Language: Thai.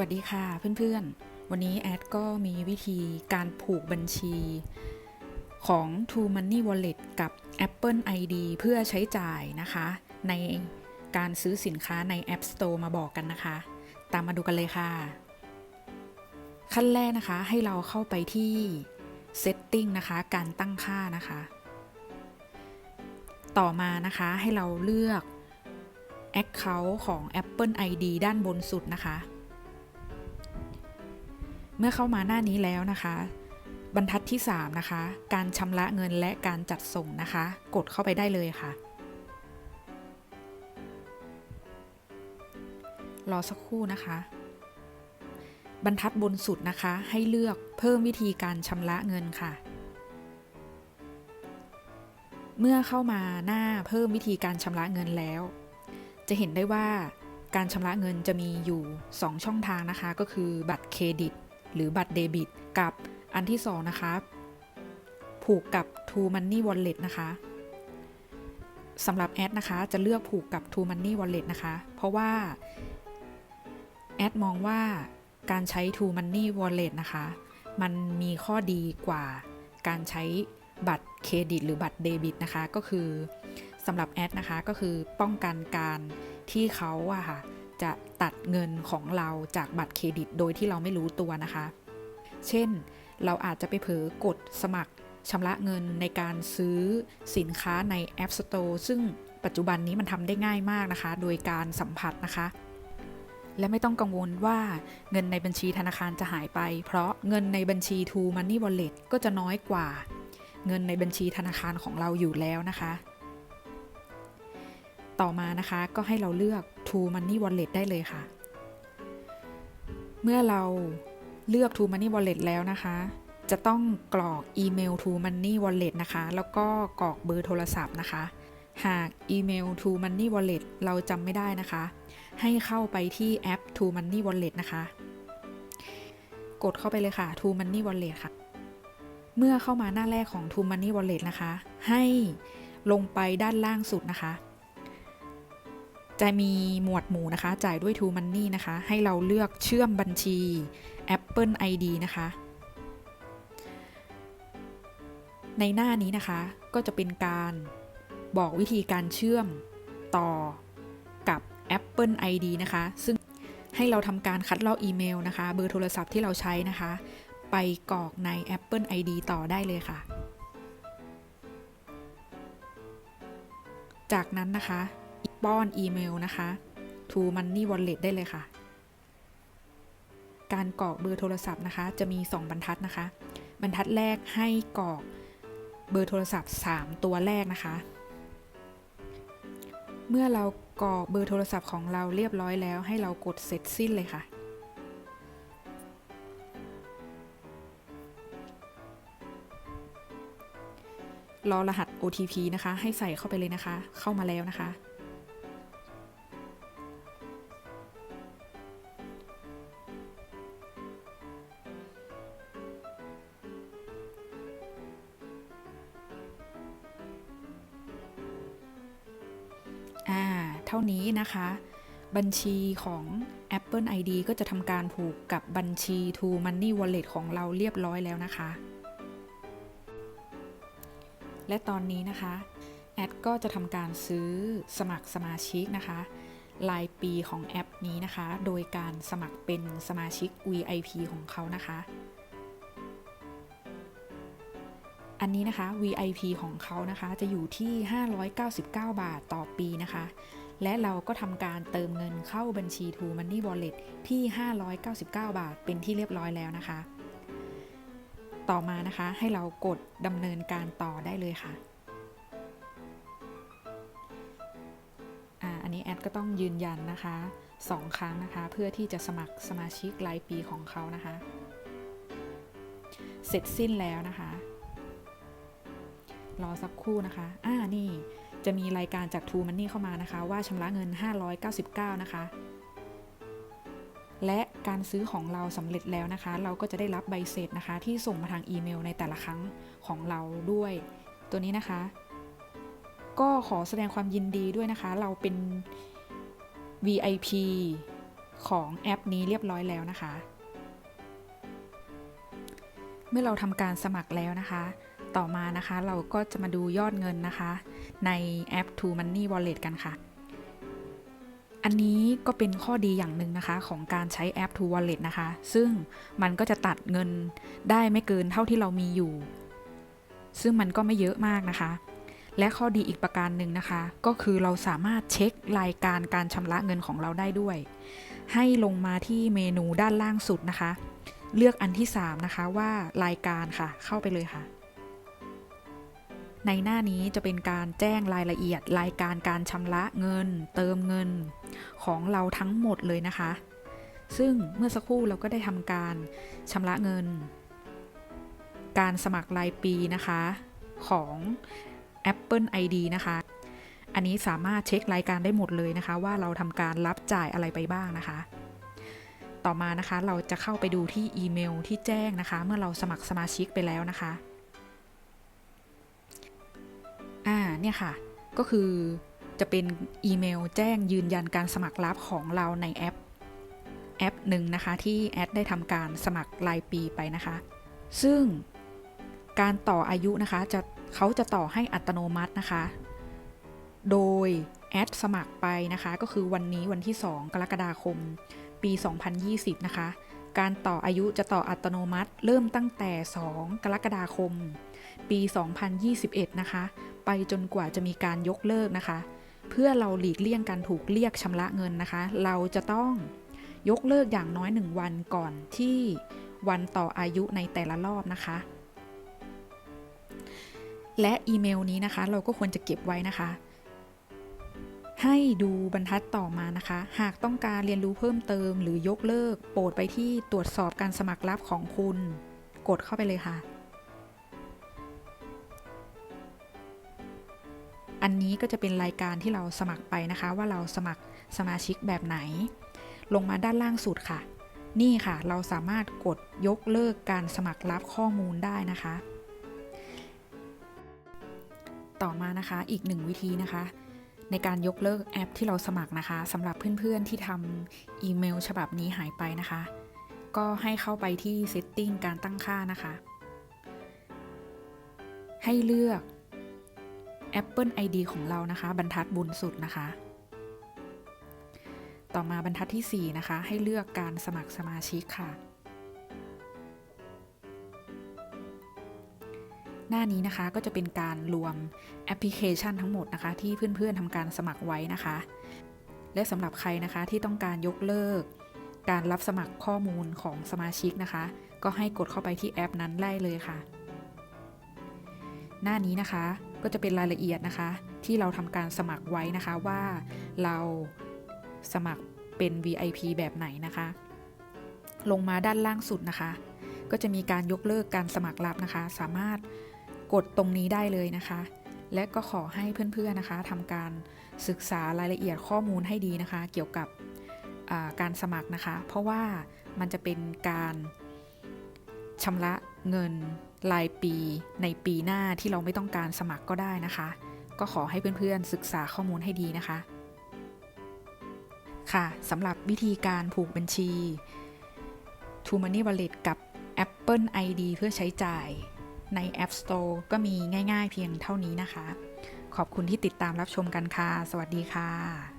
วัสดีค่ะเพื่อนๆ วันนี้แอดก็มีวิธีการผูกบัญชีของ True Money Wallet กับ Apple ID เพื่อใช้จ่ายนะคะ ในการซื้อสินค้าใน App Store มาบอกกันนะคะ ตามมาดูกันเลยค่ะ ขั้นแรกนะคะให้เราเข้าไปที่ Setting นะคะ การตั้งค่านะคะ ต่อมานะคะให้เราเลือก Account ของ Apple ID ด้านบนสุดนะคะ เมื่อเข้ามาหน้านี้แล้วนะคะ บรรทัดที่ 3 นะคะ การชำระเงินและการจัดส่งนะคะ กดเข้าไปได้เลยค่ะ รอสักครู่นะคะ บรรทัดบนสุดนะคะ ให้เลือกเพิ่มวิธีการชำระเงินค่ะ เมื่อเข้ามาหน้าเพิ่มวิธีการชำระเงินแล้ว จะเห็นได้ว่าการชำระเงินจะมีอยู่ 2 ช่องทางนะคะ ก็คือบัตรเครดิต หรือบัตรเดบิต กับอันที่ 2 นะคะ ผูกกับ True Money Wallet นะคะสำหรับแอดนะคะจะเลือกผูกกับ True Money Wallet นะคะ เพราะว่าแอดมองว่าการใช้ True Money Wallet นะคะ มันมีข้อดีกว่าการใช้บัตรเครดิต หรือบัตรเดบิตนะคะ ก็คือสำหรับแอดนะคะก็คือป้องกันการที่เขาอะค่ะ จะตัดเงินของเราจากบัตรเครดิตโดยที่เราไม่รู้ตัวนะคะ เช่น เราอาจจะไปเผลอกดสมัครชำระเงินในการซื้อสินค้าใน App Store ซึ่งปัจจุบันนี้มันทำได้ง่ายมากนะคะ โดยการสัมผัสนะคะ และไม่ต้องกังวลว่าเงินในบัญชีธนาคารจะหายไป เพราะเงินในบัญชี True Money Wallet ก็จะน้อยกว่า เงินในบัญชีธนาคารของเราอยู่แล้วนะคะ ต่อมานะคะก็ให้เราเลือก True Money Wallet ได้เลยค่ะ เมื่อเราเลือก True Money Wallet แล้วนะคะ จะต้องกรอกอีเมล True Money Wallet นะคะ แล้วก็กรอกเบอร์โทรศัพท์นะคะ หากอีเมล True Money Wallet เราจำไม่ได้นะคะ ให้เข้าไปที่แอป True Money Wallet นะคะ กดเข้าไปเลยค่ะ True Money Wallet ค่ะ เมื่อเข้ามาหน้าแรกของ True Money Wallet นะคะ ให้ลงไปด้านล่างสุดนะคะ จะมีหมวดหมู่นะคะ จ่ายด้วย True Money นะคะ ให้เราเลือกเชื่อมบัญชี Apple ID นะคะ ในหน้านี้นะคะก็จะเป็นการบอกวิธีการเชื่อมต่อกับ Apple ID นะคะ ซึ่งให้เราทำการคัดลอกอีเมลนะคะ เบอร์โทรศัพท์ที่เราใช้นะคะ ไปกรอกใน Apple ID ต่อได้เลยค่ะ จากนั้นนะคะ ป้อนอีเมลนะคะ to money wallet ได้เลยค่ะ การกรอกเบอร์โทรศัพท์นะคะ จะมี 2 บรรทัดนะคะ บรรทัดแรกให้กรอกเบอร์โทรศัพท์ 3 ตัวแรกนะคะ เมื่อเรากรอกเบอร์โทรศัพท์ของเราเรียบร้อยแล้ว ให้เรากดเสร็จสิ้นเลยค่ะรอรหัส OTP นะคะ ให้ใส่เข้าไปเลยนะคะ เข้ามาแล้วนะคะ อ่า เท่านี้นะคะ บัญชีของ Apple ID ก็จะทำการผูกกับบัญชี True Money Wallet ของเราเรียบร้อยแล้วนะคะ และตอนนี้นะคะแอดก็จะทำการซื้อสมัครสมาชิกนะคะรายปีของแอปนี้นะคะ โดยการสมัครเป็นสมาชิก VIP ของเขานะคะ อันนี้นะคะ VIP ของเขานะคะจะอยู่ที่ 599 บาทต่อปีนะคะ และเราก็ทำการเติมเงินเข้าบัญชี True Money Wallet ที่ 599 บาทเป็นที่เรียบร้อยแล้วนะคะ ต่อมานะคะให้เรากดดำเนินการต่อได้เลยค่ะอันนี้แอดก็ต้องยืนยันนะคะ 2 ครั้งนะคะ เพื่อที่จะสมัครสมาชิกรายปีของเขานะคะ เสร็จสิ้นแล้วนะคะ รอสักครู่นะคะ อ่า นี่ จะมีรายการจาก True Money เข้ามานะคะ ว่าชำระเงิน 599 นะคะ และการซื้อของเราสำเร็จแล้วนะคะ เราก็จะได้รับใบเสร็จนะคะ ที่ส่งมาทางอีเมลในแต่ละครั้งของเราด้วย ตัวนี้นะคะ ก็ขอแสดงความยินดีด้วยนะคะ เราเป็น VIP ของแอปนี้เรียบร้อยแล้วนะคะ เมื่อเราทำการสมัครแล้วนะคะ ต่อมานะคะเราก็จะมาดูยอดเงินนะคะ ในแอป To Money Wallet กันค่ะ อันนี้ก็เป็นข้อดีอย่างหนึ่งนะคะของการใช้แอป To Wallet นะคะ ซึ่งมันก็จะตัดเงินได้ไม่เกินเท่าที่เรามีอยู่ ซึ่งมันก็ไม่เยอะมากนะคะ และข้อดีอีกประการหนึ่งนะคะ ก็คือเราสามารถเช็ครายการการชำระเงินของเราได้ด้วย ให้ลงมาที่เมนูด้านล่างสุดนะคะ เลือกอันที่ 3 นะคะว่ารายการค่ะ เข้าไปเลยค่ะ ในหน้านี้จะเป็นการแจ้งรายละเอียดรายการการชำระเงิน เติมเงิน ของเราทั้งหมดเลยนะคะ ซึ่งเมื่อสักครู่เราก็ได้ทำการชำระเงิน การสมัครรายปีนะคะของ Apple ID นะคะ อันนี้สามารถเช็ครายการได้หมดเลยนะคะ ว่าเราทำการรับจ่ายอะไรไปบ้างนะคะ ต่อมานะคะเราจะเข้าไปดูที่อีเมลที่แจ้งนะคะ เมื่อเราสมัครสมาชิกไปแล้วนะคะ เนี่ยค่ะ ก็คือจะเป็นอีเมลแจ้งยืนยันการสมัครรับของเราในแอป แอปหนึ่งนะคะ ที่แอดได้ทำการสมัครรายปีไปนะคะ ซึ่งการต่ออายุนะคะจะเขาจะต่อให้อัตโนมัตินะคะ โดยแอดสมัครไปนะคะ ก็คือวันนี้วันที่ 2 กรกฎาคม ปี 2020 นะคะ การต่ออายุจะต่ออัตโนมัติ เริ่มตั้งแต่ 2 กรกฎาคม ปี 2021 นะคะ ไปจนกว่าจะมีการยกเลิกนะคะ เพื่อเราหลีกเลี่ยงการถูกเรียกชำระเงินนะคะ เราจะต้องยกเลิกอย่างน้อย 1 วันก่อนที่วันต่ออายุในแต่ละรอบนะคะ และอีเมลนี้นะคะ เราก็ควรจะเก็บไว้นะคะ ให้ดูบรรทัดต่อมานะคะ หากต้องการเรียนรู้เพิ่มเติมหรือยกเลิก โปรดไปที่ตรวจสอบการสมัครรับของคุณ กดเข้าไปเลยค่ะ อันนี้ก็จะเป็นรายการที่เราสมัครไปนะคะ ว่าเราสมัครสมาชิกแบบไหน ลงมาด้านล่างสุดค่ะ นี่ค่ะ เราสามารถกดยกเลิกการสมัครรับข้อมูลได้นะคะ ต่อมานะคะอีกหนึ่งวิธีนะคะ ในการยกเลิกแอปที่เราสมัครนะคะสำหรับเพื่อนๆที่ทำอีเมลฉบับนี้หายไปนะคะ ก็ให้เข้าไปที่ Setting การตั้งค่านะคะ ให้เลือก Apple ID ของเรานะคะ บรรทัดบนสุดนะคะ ต่อมาบรรทัดที่ 4 นะคะ ให้เลือกการสมัครสมาชิกค่ะ หน้านี้นะคะก็จะเป็นการรวมแอปพลิเคชันทั้งหมดนะคะ ที่เพื่อนๆทำการสมัครไว้นะคะ และสำหรับใครนะคะที่ต้องการยกเลิก การรับสมัครข้อมูลของสมาชิกนะคะ ก็ให้กดเข้าไปที่แอปนั้นได้เลยค่ะ หน้านี้นะคะก็จะเป็นรายละเอียดนะคะ ที่เราทำการสมัครไว้นะคะว่าเราสมัครเป็น VIP แบบไหนนะคะ ลงมาด้านล่างสุดนะคะ ก็จะมีการยกเลิกการสมัครรับนะคะ สามารถ กดตรงนี้ได้เลยนะคะ และก็ขอให้เพื่อนๆนะคะทำการศึกษารายละเอียดข้อมูลให้ดีนะคะ เกี่ยวกับการสมัครนะคะ เพราะว่ามันจะเป็นการชำระเงินรายปีในปีหน้าที่เราไม่ต้องการสมัครก็ได้นะคะ ก็ขอให้เพื่อนๆศึกษาข้อมูลให้ดีนะคะ ค่ะสำหรับวิธีการผูกบัญชี t o Money Wallet กับ Apple ID เพื่อใช้จ่าย ใน App Store ก็มีง่ายๆเพียงเท่านี้นะคะ ขอบคุณที่ติดตามรับชมกันค่ะ สวัสดีค่ะ